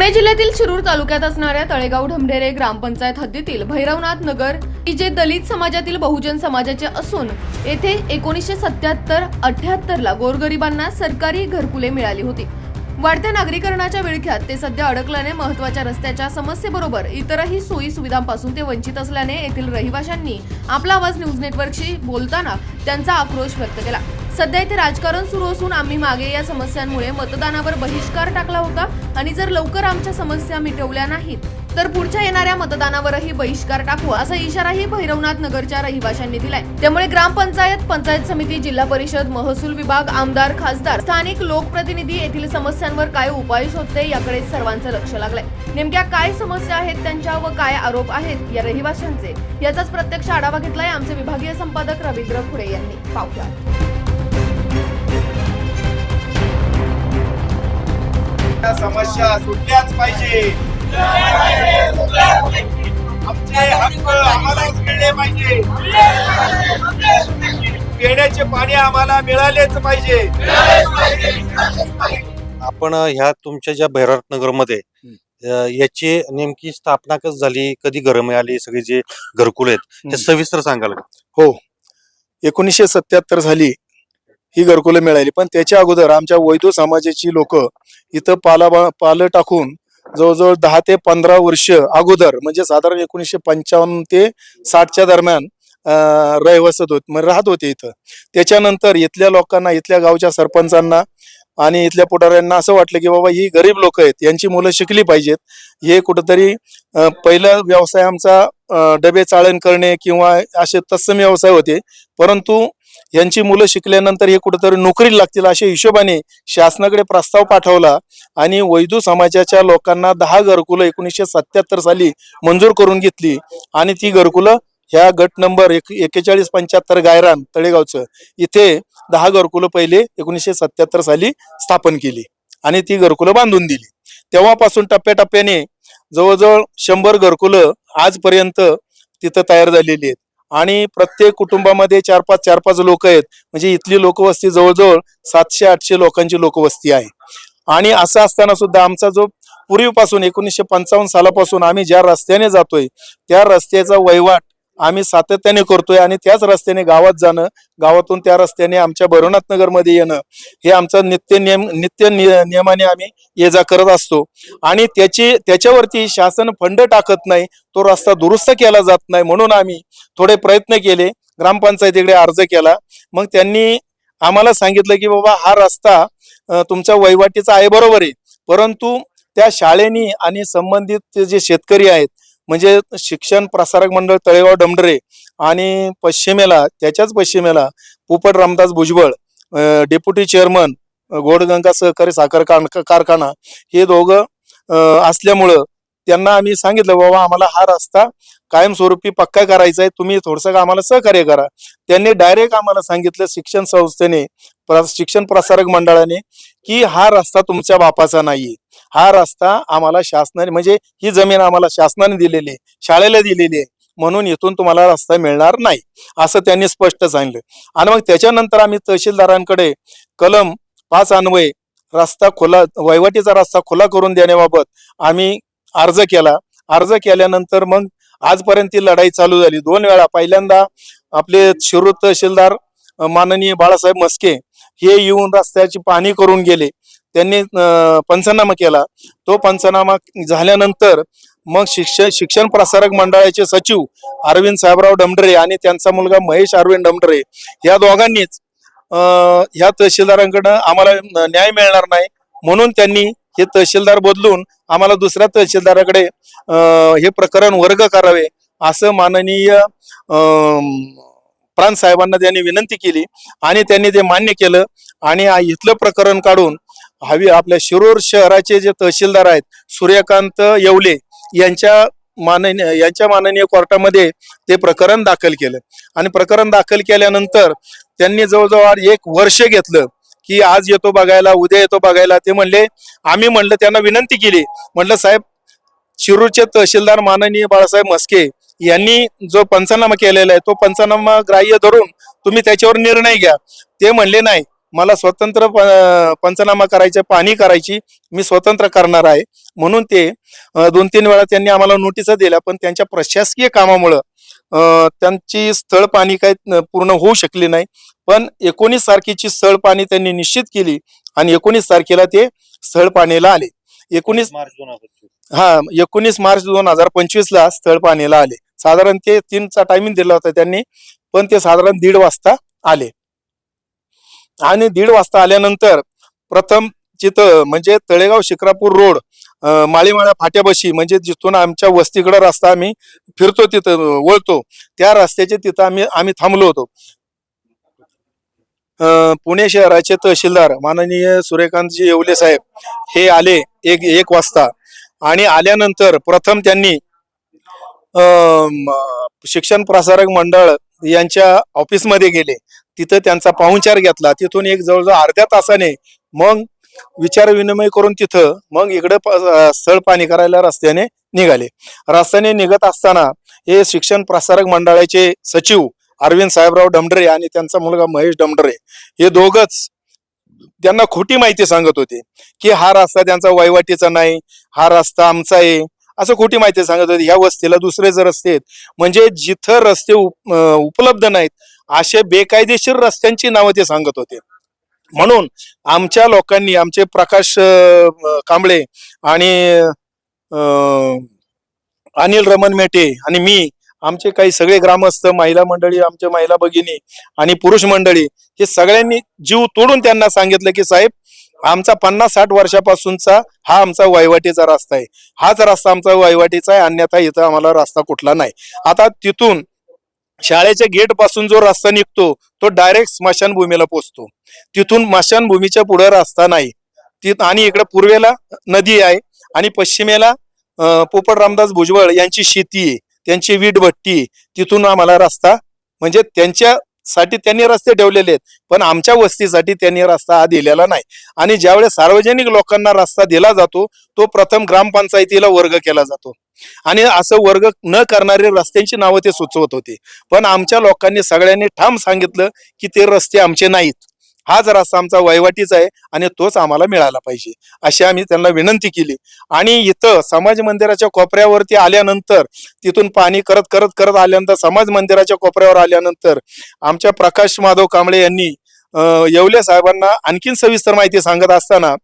पुणे जिल्ह्यातील शिरूर तालुक्यात असणाऱ्या तळेगाव ढमढेरे ग्रामपंचायत हद्दीतील भैरवनाथ नगर ही जे दलित समाजातील बहुजन समाजाचे असून येथे एकोणीसशे सत्याहत्तर अठ्याहत्तर ला गोरगरिबांना सरकारी घरकुले मिळाली होती. वाढत्या नागरीकरणाच्या विळख्यात ते सध्या अडकल्याने महत्त्वाच्या रस्त्याच्या समस्येबरोबर इतरही सोयी सुविधांपासून ते वंचित असल्याने येथील रहिवाशांनी आपला आवाज न्यूज नेटवर्कशी बोलताना त्यांचा आक्रोश व्यक्त केला. सध्या इथे राजकारण सुरू असून आम्ही मागे या समस्यांमुळे मतदानावर बहिष्कार टाकला होता आणि जर लवकर आमच्या समस्या मिटवल्या नाहीत तर पुढच्या येणाऱ्या मतदानावरही बहिष्कार टाकू असा इशाराही भैरवनाथ नगरच्या रहिवाशांनी दिलाय. त्यामुळे ग्रामपंचायत पंचायत समिती जिल्हा परिषद महसूल विभाग आमदार खासदार स्थानिक लोकप्रतिनिधी येथील समस्यांवर काय उपाय शोधते याकडे सर्वांचं लक्ष लागलंय. नेमक्या काय समस्या आहेत त्यांच्या व काय आरोप आहेत या रहिवाशांचे याचाच प्रत्यक्ष आढावा घेतलाय आमचे विभागीय संपादक रवींद्र खुडे यांनी. पावला समस्या सुटल्याच पाहिजे. आमचे हक्क आम्हालाच मिळले पाहिजे. पिण्याचे पाणी आम्हाला मिळालेच पाहिजे. आपण ह्या तुमच्या ज्या भैरत नगरमध्ये अ, याची नेमकी स्थापना कशी झाली कधी घरं मिळाली सगळे जे घरकुल आहेत हे. सविस्तर सांगाल का? हो. एकोणीसशे सत्याहत्तर साली ही घरकुलं मिळाली. पण त्याच्या अगोदर आमच्या वैद्य समाजाची लोक इथं पाला पालं टाकून जवळजवळ दहा ते पंधरा वर्ष अगोदर म्हणजे साधारण एकोणीसशे पंचावन्न ते साठच्या दरम्यान अं, रहिवासत होत राहत होते इथं. त्याच्यानंतर इथल्या लोकांना इथल्या गावच्या सरपंचांना आणि इथल्या पुढाऱ्यांना असं वाटलं की बाबा ही गरीब लोक आहेत यांची मुलं शिकली पाहिजेत. हे कुठंतरी पहिला व्यवसाय आमचा डबे चाळण करणे किंवा असे तत्सम व्यवसाय होते. परंतु यांची मुलं शिकल्यानंतर हे कुठेतरी नोकरीला लागतील अशा हिशोबाने शासनाकडे प्रस्ताव पाठवला आणि वैदू समाजाच्या लोकांना दहा घरकुलं एकोणीसशे सत्याहत्तर साली मंजूर करून घेतली. आणि ती घरकुलं ह्या गट नंबर एक एकेचाळीस पंच्याहत्तर गायरान तळेगावचं इथे दहा घरकुलं पहिले एकोणीसशे सत्याहत्तर साली स्थापन केली आणि ती घरकुलं बांधून दिली. तेव्हापासून टप्प्याटप्प्याने जवळजवळ शंभर घरकुलं आजपर्यंत तिथं तयार झालेली आहेत. आणि प्रत्येक कुटुंबामध्ये चार पाच चार पाच लोक आहेत. म्हणजे इथली लोकवस्ती जवळजवळ सातशे आठशे लोकांची लोकवस्ती आहे. आणि असं असताना सुद्धा आमचा जो पूर्वीपासून एकोणीसशे पंचावन्न सालापासून आम्ही ज्या रस्त्याने जातोय त्या रस्त्याचा वहिवाट आम्ही सातत्याने करतोय आणि त्याच रस्त्याने गावात जाणं गावातून त्या रस्त्याने आमच्या भैरवनाथ नगरमध्ये येणं हे आमचं नित्य नियम नित्य निय- नियमाने आम्ही ये जा करत असतो. आणि त्याची त्याच्यावरती शासन फंड टाकत नाही तो रस्ता दुरुस्त केला जात नाही म्हणून आम्ही थोडे प्रयत्न केले ग्रामपंचायतीकडे अर्ज केला. मग त्यांनी आम्हाला सांगितलं की बाबा हा रस्ता तुमच्या वहिवाटीचा आहे बरोबर आहे. परंतु त्या शाळेनी आणि संबंधित जे शेतकरी आहेत म्हणजे शिक्षण प्रसारक मंडळ तळेगाव डमडरे आणि पश्चिमेला त्याच्याच पश्चिमेला पोपट रामदास भुजबळ डेप्युटी चेअरमन गोडगंगा सहकारी साखर कारखाना हे दोघं असल्यामुळं त्यांना आम्ही सांगितलं बाबा आम्हाला हा रस्ता कायमस्वरूपी पक्का करायचा आहे. तुम्ही थोडंसं आम्हाला सहकार्य करा. त्यांनी डायरेक्ट आम्हाला सांगितलं शिक्षण संस्थेने शिक्षण प्रसारक मंडळाने की हा रस्ता तुमच्या बापाचा नाहीये. हा रस्ता आम्हाला शासनाने म्हणजे ही जमीन आम्हाला शासनाने दिलेली आहे शाळेला दिलेली आहे. म्हणून इथून तुम्हाला रस्ता मिळणार नाही असं त्यांनी स्पष्ट सांगितलं. आणि मग त्याच्यानंतर आम्ही तहसीलदारांकडे कलम पाच अन्वय रस्ता खुला वहिवाटीचा रस्ता खुला करून देण्याबाबत आम्ही अर्ज केला. अर्ज केल्यानंतर मग आजपर्यंत ती लढाई चालू झाली. दोन वेळा पहिल्यांदा आपले शिरूर तहसीलदार माननीय बाळासाहेब मस्के हे येऊन रस्त्याची पाहणी करून गेले. त्यांनी पंचनामा केला. तो पंचनामा झाल्यानंतर मग शिक्षण शिक्षण प्रसारक मंडळाचे सचिव अरविंद साहेबराव डमडरे आणि त्यांचा मुलगा महेश अरविंद डमडरे या दोघांनीच ह्या तहसीलदारांकडनं आम्हाला न्याय मिळणार नाही म्हणून त्यांनी हे तहसीलदार बदलून आम्हाला दुसऱ्या तहसीलदाराकडे हे प्रकरण वर्ग करावे असं माननीय अम, साहेबांना त्यांनी विनंती केली आणि त्यांनी ते मान्य केलं. आणि इथलं प्रकरण काढून हवी आपल्या शिरूर शहराचे जे तहसीलदार आहेत सूर्यकांत येवले यांच्या माननीय यांच्या माननीय कोर्टामध्ये ते प्रकरण दाखल केलं. आणि प्रकरण दाखल केल्यानंतर त्यांनी जवळजवळ एक वर्ष घेतलं की आज येतो बघायला उद्या येतो बघायला. ते म्हणले आम्ही म्हणलं त्यांना विनंती केली. म्हणलं साहेब शिरूरचे तहसीलदार माननीय बाळासाहेब मस्के यांनी जो पंचनामा केलेला आहे तो पंचनामा ग्राह्य धरून तुम्ही त्याच्यावर निर्णय घ्या. ते म्हणले नाही मला स्वतंत्र पंचनामा करायचे पाणी करायची मी स्वतंत्र करणार आहे. म्हणून ते दोन तीन वेळा त्यांनी आम्हाला नोटिसा दिल्या पण त्यांच्या प्रशासकीय कामामुळं त्यांची स्थळ पाणी काही न- पूर्ण होऊ शकली नाही. पण एकोणीस तारखेची स्थळ पाणी त्यांनी निश्चित केली आणि एकोणीस तारखेला ते स्थळ पाणीला आले. एकोणीस मार्च दोन हजार. हा एकोणीस मार्च दोन हजार पंचवीस ला स्थळ पाणीला आले. साधारण ते तीनचा टायमिंग दिला होता त्यांनी पण ते साधारण दीड वाजता आले. आणि दीड वाजता आल्यानंतर प्रथम जिथं म्हणजे तळेगाव शिक्रापूर रोड माळीमाळा फाट्याबशी म्हणजे जिथून आमच्या वस्तीकडे रस्ता आम्ही फिरतो तिथं वळतो त्या रस्त्याचे तिथं आम्ही आम्ही थांबलो होतो. अं, पुणे शहराचे तहसीलदार माननीय सूर्यकांतजी येवले साहेब हे आले एक एक वाजता. आणि आल्यानंतर प्रथम त्यांनी शिक्षण प्रसारक मंडळ यांच्या ऑफिसमध्ये गेले. तिथं त्यांचा पाहुणचार घेतला. तिथून एक जवळजवळ अर्ध्या तासाने मग विचार विनिमय करून तिथं मग इकडे स्थळ पाणी करायला रस्त्याने निघाले. रस्त्याने निघत असताना हे शिक्षण प्रसारक मंडळाचे सचिव अरविंद साहेबराव डमडरे आणि त्यांचा मुलगा महेश डमडरे हे दोघच त्यांना खोटी माहिती सांगत होते की हा रस्ता त्यांचा वैवाटीचा नाही हा रस्ता आमचा आहे. असं खोटी माहिती सांगत होते ह्या वस्तीला दुसरे जर रस्ते आहेत म्हणजे जिथं रस्ते उप- उपलब्ध नाहीत असे बेकायदेशीर रस्त्यांची नावं ते सांगत होते. म्हणून आमच्या लोकांनी आमचे प्रकाश कांबळे आणि अनिल रमन मेटे आणि मी आमचे काही सगळे ग्रामस्थ महिला मंडळी आमच्या महिला भगिनी आणि पुरुष मंडळी हे सगळ्यांनी जीव तोडून त्यांना सांगितलं की साहेब आमचा पन्नास साठ वर्षापासूनचा हा आमचा वहिवाटीचा रस्ता आहे. हाच रस्ता आमचा वहिवाटीचा आहे अन्यथा इथं आम्हाला रस्ता कुठला नाही. आता तिथून शाळेच्या गेटपासून जो रस्ता निघतो तो डायरेक्ट स्मशानभूमीला पोचतो. तिथून स्मशानभूमीच्या पुढे रस्ता नाही. ति आणि इकडे पूर्वेला नदी आहे आणि पश्चिमेला पोपट रामदास भुजबळ यांची शेती आहे त्यांची वीट भट्टी तिथून आम्हाला रस्ता म्हणजे त्यांच्या साठी त्यांनी रस्ते ठेवलेले आहेत. पण आमच्या वस्तीसाठी त्यांनी रस्ता हा दिलेला नाही. आणि ज्यावेळेस सार्वजनिक लोकांना रस्ता दिला जातो तो प्रथम ग्रामपंचायतीला वर्ग केला जातो. आणि असं वर्ग न करणारे रस्त्यांची नावं ते सुचवत होते. पण आमच्या लोकांनी सगळ्यांनी ठाम सांगितलं की ते रस्ते आमचे नाहीत. हा जरासा आमचा वहिवाटीचा आहे आणि तोच आम्हाला मिळाला पाहिजे अशी आम्ही त्यांना विनंती केली. आणि इथं समाज मंदिराच्या कोपऱ्यावरती आल्यानंतर तिथून पाणी करत करत करत आल्यानंतर समाज मंदिराच्या कोपऱ्यावर आल्यानंतर आमच्या प्रकाश माधव कांबळे यांनी येवल्या येवले साहेबांना आणखीन सविस्तर माहिती सांगत असताना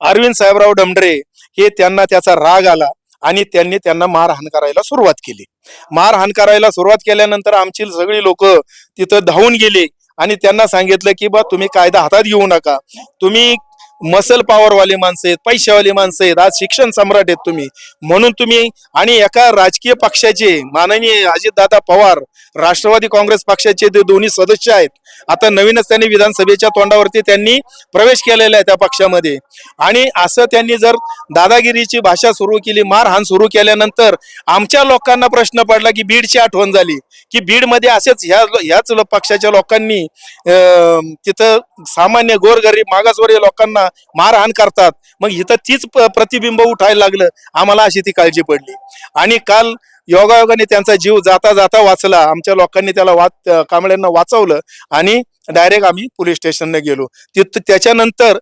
अरविंद साहेबराव डमडरे हे त्यांना त्याचा राग आला आणि त्यांनी त्यांना मारहाण करायला सुरुवात केली. मारहाण करायला सुरुवात केल्यानंतर आमची सगळी लोक तिथं धावून गेले. आणि त्यांना सांगितलं की बा तुम्ही कायदा हातात घेऊ नका. तुम्ही मसल पॉवरवाले माणसं आहेत पैशावाली माणसं आहेत आज शिक्षण सम्राट आहेत तुम्ही. म्हणून तुम्ही आणि एका राजकीय पक्षाचे माननीय अजितदादा पवार राष्ट्रवादी काँग्रेस पक्षाचे ते दोन्ही सदस्य आहेत आता नवीनच त्यांनी विधानसभेच्या तोंडावरती त्यांनी प्रवेश केलेला आहे त्या पक्षामध्ये. आणि असं त्यांनी जर दादागिरीची भाषा सुरू केली मारहाण सुरू केल्यानंतर आमच्या लोकांना प्रश्न पडला की बीडची आठवण झाली. की बीडमध्ये असेच ह्या ह्याच पक्षाच्या लोकांनी अं, तिथं सामान्य गोरगरीब मागासवर्गीय लोकांना मारहाण करतात. मग इथं तीच प्रतिबिंब उठायला लागलं. आम्हाला अशी ती काळजी पडली. आणि काल योगायोगाने त्यांचा जीव जाता जाता वाचला. आमच्या लोकांनी त्याला वाच कांबळ्यांना वाचवलं आणि डायरेक्ट आम्ही पोलीस स्टेशनला गेलो. तिथं त्याच्यानंतर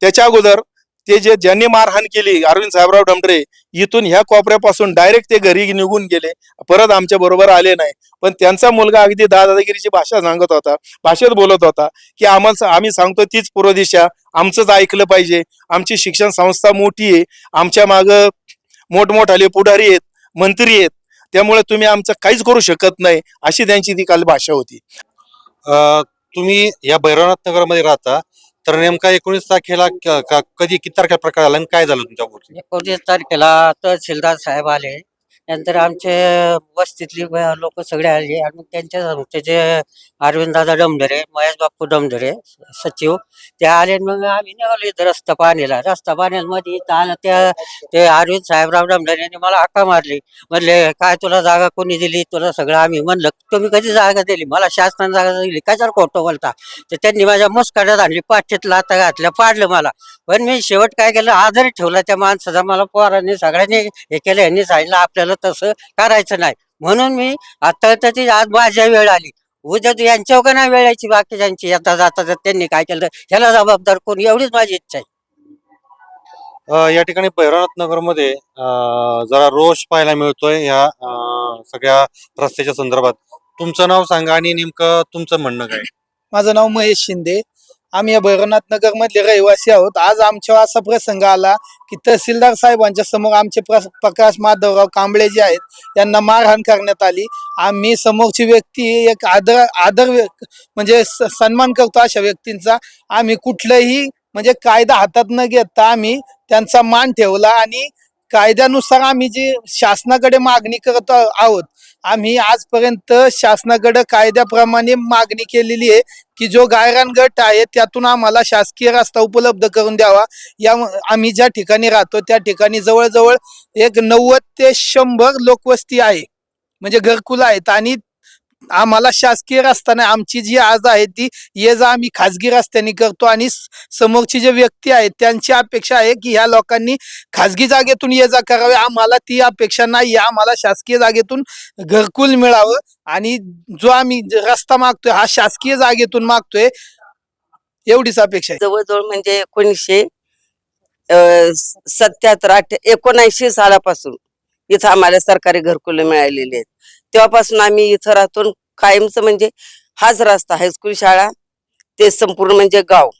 त्याच्या अगोदर ते जे ज्यांनी मारहाण केली अरविंद साहेबराव डमडरे इथून ह्या कोपऱ्यापासून डायरेक्ट ते घरी निघून गेले. परत आमच्या बरोबर आले नाही. पण त्यांचा मुलगा अगदी दादागिरीची भाषा सांगत होता भाषेत बोलत होता की आम्हाला आम्ही सांगतो तीच पूर्व दिशा आमचंच ऐकलं पाहिजे. आमची शिक्षण संस्था मोठी आहे. आमच्या मागं मोठमोठाले पुढारी आहेत. मंत्री आहेत. त्यामुळे तुम्ही आमचं काहीच करू शकत नाही अशी त्यांची ती काल भाषा होती. अं, तुम्ही या भैरवनाथ नगरमध्ये राहता तर नेमका एकोणीस तारखेला क- क- कधी किती तारखेला प्रकार आणि काय झालं तुमच्या? एकोणीस तारखेला तहसीलदार साहेब आले. नंतर आमचे वस्तीतली लोक सगळे आले आणि मग त्यांच्या आमचे जे अरविंद दादा डमधरे महेश बाप्पू डमधरे सचिव ते आले आणि मग आम्ही निघालो इथं रस्ता पाणीला रस्ता पाण्यामध्ये इथं त्या ते अरविंद साहेबराव डमधरे यांनी मला हाका मारली. म्हणले काय तुला जागा कोणी दिली? तुला सगळं आम्ही म्हणलं तुम्ही कधी जागा दिली? मला शासनाने जागा दिली. काय जर खोटं बोलता? तर त्यांनी माझ्या मुस्काड्यात आणली पाठीत लाता घातल्या पाडलं मला. पण मी शेवट काय केलं? आजारी ठेवला त्या माणसाचा. मला पोरांनी सगळ्यांनी हे केलं यांनी सांगितलं आपल्याला तसं करायचं नाही. म्हणून मी आता त्याची आज माझ्या वेळ आली. उद्या तू यांच्यावर का नाही वेळायची? बाकीच्यांची येता जाता जर त्यांनी काय केलं ह्याला जबाबदार कोण? एवढीच माझी इच्छा आहे. अ, या ठिकाणी भैरवनाथ नगरमध्ये अ, जरा रोष पाहायला मिळतोय या अ, सगळ्या रस्त्याच्या संदर्भात. तुमचं नाव सांगा आणि नेमकं तुमचं म्हणणं काय? माझं नाव महेश शिंदे. आम्ही या भैरवनाथ नगर मधले रहिवासी आहोत. आज आमच्यावर असा प्रसंग आला की तहसीलदार साहेबांच्या समोर आमचे प्रकाश माधवराव कांबळे जे आहेत यांना मारहाण करण्यात आली. आम्ही समोरची व्यक्ती एक आदर आदर म्हणजे स- सन्मान करतो अशा व्यक्तींचा. आम्ही कुठलंही म्हणजे कायदा हातात न घेता आम्ही त्यांचा मान ठेवला आणि कायद्यानुसार आम्ही जी शासनाकडे मागणी करत आहोत आम्ही आजपर्यंत शासनाकडे कायद्याप्रमाणे मागणी केलेली आहे. की जो गायरान गट आहे त्यातून आम्हाला शासकीय रस्ता उपलब्ध करून द्यावा. या आम्ही ज्या ठिकाणी राहतो त्या ठिकाणी जवळजवळ एक नव्वद ते शंभर लोकवस्ती आहे. म्हणजे घरकुल आहेत आणि आम्हाला शासकीय रस्ता नाही आमची जी आज आहे ती ये जा आम्ही खाजगी रस्त्याने करतो आणि समोरची जे व्यक्ती आहेत त्यांची अपेक्षा आहे की ह्या लोकांनी खाजगी जागेतून ये जा करावे. आम्हाला ती अपेक्षा नाही आम्हाला शासकीय जागेतून घरकुल मिळावं आणि जो आम्ही रस्ता मागतोय हा शासकीय जागेतून मागतोय एवढीच अपेक्षा आहे. जवळजवळ म्हणजे एकोणीसशे सत्याहत्तर अठ एकोणऐंशी सालापासून इथं आम्हाला सरकारी घरकुल मिळालेली आहेत. तेव्हापासून आम्ही इथं राहतो कायमचं म्हणजे हाच रस्ता हायस्कूल शाळा. ते संपूर्ण म्हणजे गाव.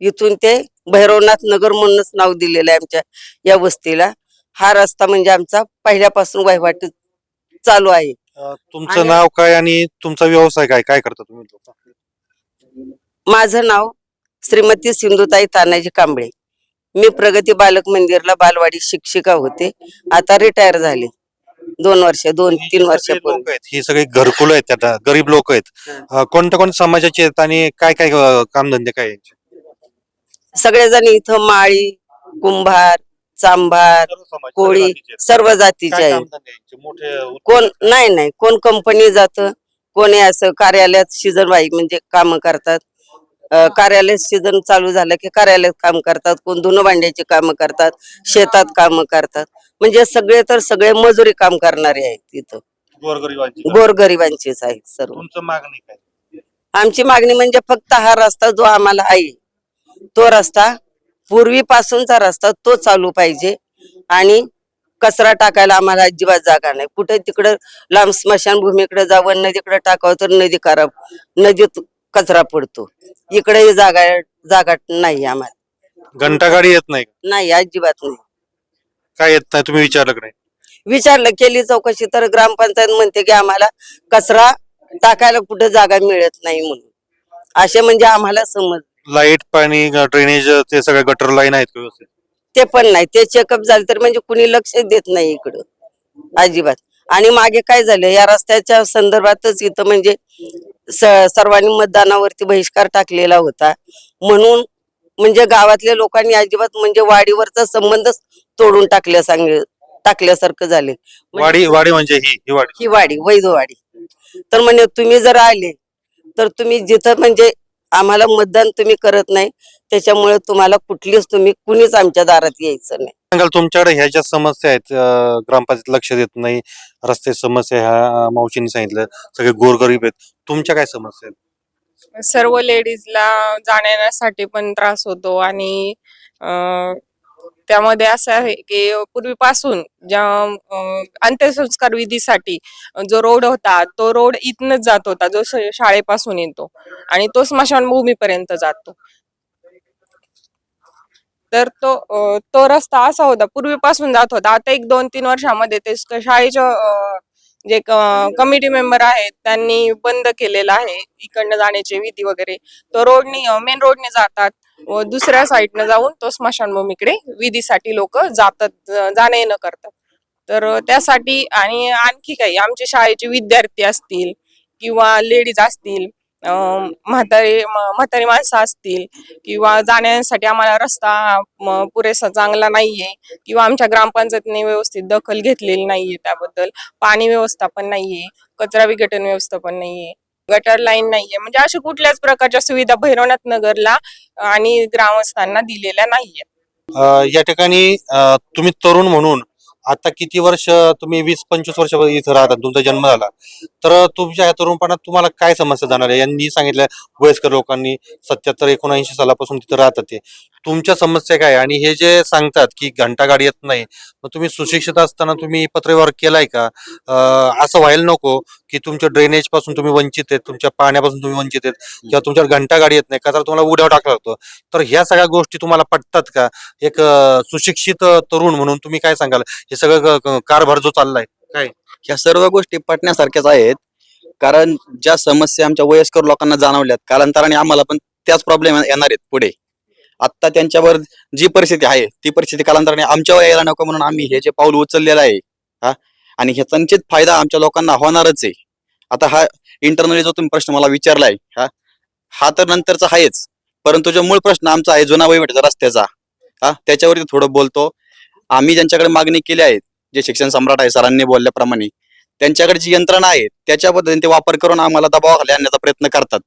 इथून ते भैरवनाथ नगर म्हणूनच नाव दिलेलं आहे आमच्या या वस्तीला. हा रस्ता म्हणजे आमचा पहिल्यापासून वहिवाट चालू आहे. तुमचं नाव काय आणि तुमचा व्यवसाय काय? काय करता तुम्ही? माझं नाव श्रीमती सिंधुताई तानाजी कांबळे. मी प्रगती बालक मंदिरला बालवाडी शिक्षिका होते. आता रिटायर झाले. दोन वर्ष दोन तीन वर्षापूर्वी लोक आहेत ही सगळी घरकुल आहेत त्यात गरीब लोक आहेत अ, कोणत्या कोणत्या समाजाचे आहेत आणि काय काय अ, कामधंदे काय आहेत? सगळेजण इथं माळी कुंभार चांभार सर्व समाज, सर्व कोळी जातीचे आहेत. सर्व जातीचे काय आहे कामधंदे यांचे? मोठे उद्योग कोण आहेत. नाही नाही कोण कंपनी जात कोणी असं कार्यालयात सीझन बाई म्हणजे काम करतात अं, कार्यालय सीझन चालू झालं की कार्यालयात काम करतात कोण धुणं भांड्याची कामं करतात शेतात कामं करतात म्हणजे सगळे तर सगळे मजुरी काम करणारे आहेत तिथं. गोरगरिबांची गोरगरिबांचीच आहेत सर्व. तुमचं मागणी काय? आमची मागणी म्हणजे फक्त हा रस्ता जो आम्हाला आहे तो रस्ता पूर्वीपासूनचा रस्ता तो चालू पाहिजे आणि कचरा टाकायला आम्हाला अजिबात जागा नाही. कुठे तिकडं लांब स्मशानभूमीकडे जावं नदीकडे टाकावं तर नदी खराब नदीत कचरा पडतो. इकडे जागा जागा नाही आम्हाला. घंटागाडी येत नाही का? नाही अजिबात नाही. काय येत नाही तुम्ही विचारलं का नाही? विचारलं केली चौकशी तर ग्रामपंचायत म्हणते की आम्हाला कचरा टाकायला कुठे जागा मिळत नाही म्हणून. असे म्हणजे आम्हाला समज लाइट पाणी ड्रेनेज ते सगळे गटर लाईन आहेत का व्यवस्थित? ते पण नाही. ते चेकअप झाले तर म्हणजे कुणी लक्ष देत नाही इकडं. अजिबात. आणि मागे काय झालं या रस्त्याच्या संदर्भातच इथं म्हणजे स- सर्वांनी मतदानावरती बहिष्कार टाकलेला होता. म्हणून म्हणजे गावातल्या लोकांनी अजिबात म्हणजे वाडीवरचा संबंधच तोडून टाकल्या सांग टाकल्यासारखं झाले. वाडी वाडी म्हणजे ही ही वाडी. ही वाडी वैधवाडी तर म्हणजे तुम्ही जर आले तर तुम्ही जिथं म्हणजे आम्हाला मतदान तुम्ही करत नाही त्याच्यामुळे तुम्हाला कुठलीच तुम्ही कुणीच आमच्या दारात यायचं नाही. सांगाल तुमच्याकडे ह्या ज्या समस्या आहेत अं, ग्रामपंचायत लक्ष देत नाही रस्ते समस्या ह्या मावशींनी सांगितलं सगळे गोरगरीब आहेत तुमच्या काय समस्या आहेत? सर्व लेडीजला जाण्यासाठी पण त्रास होतो आणि अं, त्यामध्ये असं आहे की पूर्वीपासून ज्या अंत्यसंस्कार विधीसाठी जो रोड होता तो रोड इथनच जात होता जो शाळेपासून येतो आणि तो स्मशानभूमीपर्यंत जातो. तर तो तो रस्ता असा होता पूर्वीपासून जात होता. आता एक दोन तीन वर्षामध्ये ते शाळेच्या जे कमिटी मेंबर आहेत त्यांनी बंद केलेला आहे इकडनं जाण्याचे विधी वगैरे. तो रोडनी मेन रोडने जातात. व दुसऱ्या साईडनं जाऊन तो स्मशानभूमीकडे विधीसाठी लोक जातात जाणं येणं करतात. तर त्यासाठी आणि आणखी काही आमचे शाळेचे विद्यार्थी असतील किंवा लेडीज असतील म्हातारी म्हातारे म्हातारी माणसं असतील किंवा जाण्यासाठी आम्हाला रस्ता पुरेसा चांगला नाहीये किंवा आमच्या ग्रामपंचायतीने व्यवस्थित दखल घेतलेली नाहीये त्याबद्दल पाणी व्यवस्थापन नाहीये कचरा विघटन व्यवस्थापन नाहीये. गटर लाईन नाहीये. म्हणजे अशा कुठल्याच प्रकारच्या सुविधा भैरवनाथ नगरला आणि ग्रामस्थांना दिलेल्या नाहीये या ठिकाणी तुम्ही तरुण म्हणून आता किती वर्ष तुम्ही वीस पंचवीस वर्ष इथं राहता तुमचा जन्म झाला. तर तुमच्या या तरुणपणात तुम्हाला काय समस्या जाणार आहे? यांनी सांगितलं वयस्कर लोकांनी सत्याहत्तर एकोणऐंशी सालापासून तिथं राहतात ते. तुमच्या समस्या काय आणि हे जे सांगतात की घंटा गाडी येत नाही मग तुम्ही सुशिक्षित असताना तुम्ही पत्रव्यवहार केलाय का? अं, असं व्हायला नको की तुमच्या ड्रेनेजपासून तुम्ही वंचित आहेत तुमच्या पाण्यापासून तुम्ही वंचित आहेत किंवा तुमच्या घंटा गाडी येत नाही का तुम्हाला उड्यावर टाकला लागतो तर ह्या सगळ्या गोष्टी तुम्हाला पटतात का? एक अं, सुशिक्षित अं, तरुण म्हणून तुम्ही काय सांगाल? हे सगळं क- क- कारभार जो चाललाय काय? ह्या सर्व गोष्टी पटण्यासारख्याच आहेत. कारण ज्या समस्या आमच्या वयस्कर लोकांना जाणवल्यात कालांतराने आम्हाला पण त्याच प्रॉब्लेम येणार आहेत पुढे. आता त्यांच्यावर जी परिस्थिती आहे ती परिस्थिती कालांतराने आमच्यावर यायला नको म्हणून आम्ही हे जे पाऊल उचललेलं आहे हा आणि ह्याचा फायदा आमच्या लोकांना होणारच आहे. आता हा इंटरनली जो तुम्ही प्रश्न मला विचारलाय हा हा तर नंतरचा आहेच परंतु जो मूळ प्रश्न आमचा आहे जुना वहिवाटीचा रस्त्याचा हा त्याच्यावरती थोडं बोलतो. आम्ही ज्यांच्याकडे मागणी केली आहे जे शिक्षण सम्राट आहे सरांनी बोलल्याप्रमाणे त्यांच्याकडे जी यंत्रणा आहे त्याच्या पद्धतीने ते वापर करून आम्हाला दबावाखाली आणण्याचा प्रयत्न करतात.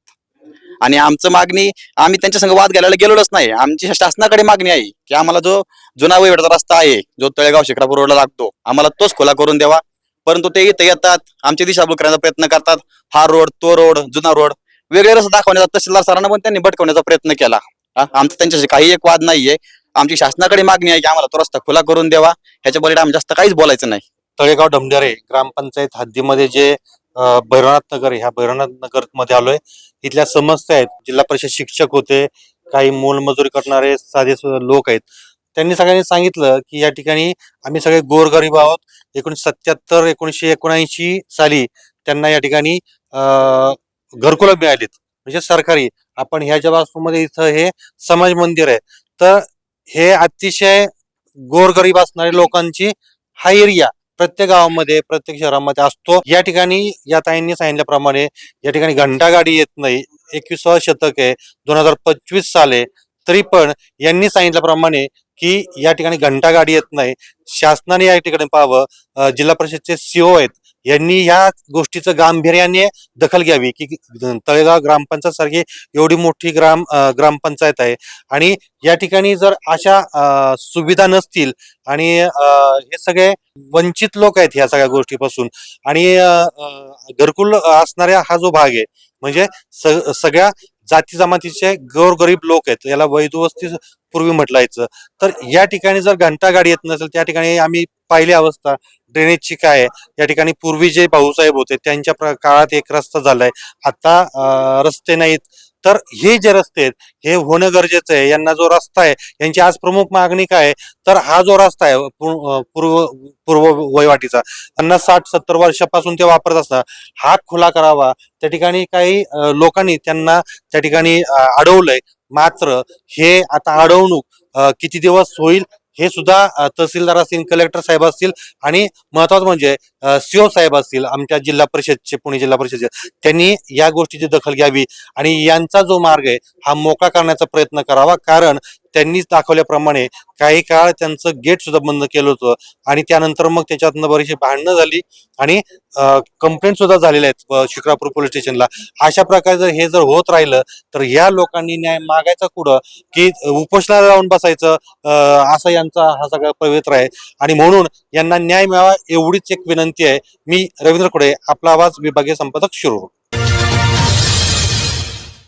आणि आमचं मागणी आम्ही त्यांच्या संग वाद घालायला गेलोच नाही. आमची शासनाकडे मागणी आहे की आम्हाला जो जुना वैवडचा रस्ता आहे जो तळेगाव शिक्रापूर रोडला लागतो आम्हाला तोच खुला करून द्यावा. परंतु ते इथे येतात आमची दिशाभूल करण्याचा प्रयत्न करतात. हा रोड तो रोड जुना रोड वेगळे रस्ते दाखवण्याचा तहसीलदार सरांना पण त्यांनी भटकवण्याचा प्रयत्न केला. आमचा त्यांच्याशी काही एक वाद नाहीये. आमची शासनाकडे मागणी आहे की आम्हाला तो रस्ता खुला करून द्यावा. ह्याच्या पलीकडे आम्ही जास्त काहीच बोलायचं नाही. तळेगाव ढमढारे ग्रामपंचायत हद्दीमध्ये जे भैरवनाथ नगर आहे, ह्या भैरवनाथ नगरमध्ये आलोय. इथल्या समस्या आहेत. जिल्हा परिषद शिक्षक होते. काही मोलमजुरी करणारे साधे लोक आहेत. त्यांनी सगळ्यांनी सांगितलं की या ठिकाणी आम्ही सगळे गोरगरीब आहोत. एकोणीशे सत्याहत्तर एकोणीसशे एकोणऐंशी साली त्यांना या ठिकाणी घरकुलं मिळालीत. म्हणजे सरकारी. आपण ह्याच्या बाजूमध्ये इथं हे समाज मंदिर आहे. तर हे अतिशय गोरगरीब असणारे लोकांची हा एरिया. प्रत्येक गावामध्ये प्रत्येक शहरामध्ये असतो. या ठिकाणी या ताईंनी सांगितल्याप्रमाणे या ठिकाणी घंटागाडी येत नाही. एकविसावं शतक आहे. दोन हजार पंचवीस साल आहे. तरी पण यांनी सांगितल्याप्रमाणे की या ठिकाणी घंटागाडी येत नाही. शासनाने या ठिकाणी पाहावं. जिल्हा परिषदचे सीओ आहेत. यांनी ह्या गोष्टीचं गांभीर्याने दखल घ्यावी. की तळेगाव ग्रामपंचायत सारखी एवढी मोठी ग्राम ग्रामपंचायत आहे. आणि या ठिकाणी जर अशा सुविधा नसतील आणि हे सगळे वंचित लोक आहेत ह्या सगळ्या गोष्टीपासून आणि घरकुल असणाऱ्या हा जो भाग आहे म्हणजे सगळ्या जाती जमातीचे गोरगरीब लोक आहेत याला वैधवस्ती पूर्वी म्हटलायचं तर या ठिकाणी जर घंटा गाडी येत नसेल त्या ठिकाणी आम्ही पाहिली अवस्था ड्रेनेजची काय आहे या ठिकाणी पूर्वी जे भाऊसाहेब होते त्यांच्या प्र- काळात एक रस्ता झालाय. आता रस्ते नाहीत. तर हे जे रस्ते आहेत हे होणं गरजेचं आहे. यांना जो रस्ता आहे यांची आज प्रमुख मागणी काय आहे? तर हा जो रस्ता आहे पूर्व पूर्व पूर्व वयवाटीचा त्यांना साठ सत्तर वर्षापासून ते वापरत असतात. हा खुला करावा. त्या ठिकाणी काही लोकांनी त्यांना त्या ठिकाणी अडवलंय. मात्र हे आता अडवणूक किती दिवस होईल हे सुद्धा तहसीलदार असतील कलेक्टर साहेब असतील आणि महत्वाचं म्हणजे सीओ साहेब असतील आमच्या जिल्हा परिषदचे पुणे जिल्हा परिषदचे त्यांनी या गोष्टीची दखल घ्यावी आणि यांचा जो मार्ग आहे हा मोकळा करण्याचा प्रयत्न करावा. कारण त्यांनीच दाखवल्याप्रमाणे काही काळ त्यांचं गेट सुद्धा बंद केलं होतं आणि त्यानंतर मग त्याच्यातनं बरीचशी भांडणं झाली आणि कंप्लेंट सुद्धा झालेल्या आहेत शिक्रापूर पोलीस स्टेशनला. अशा प्रकारे जर हे जर होत राहिलं तर या लोकांनी न्याय मागायचा कुठं? की उपोषणाला लावून बसायचं असं असा यांचा हा सगळा पवित्र आहे. आणि म्हणून यांना न्याय मिळावा एवढीच एक विनंती आहे. मी रवींद्र कुडे आपला आवाज विभागीय संपादक शिरूर.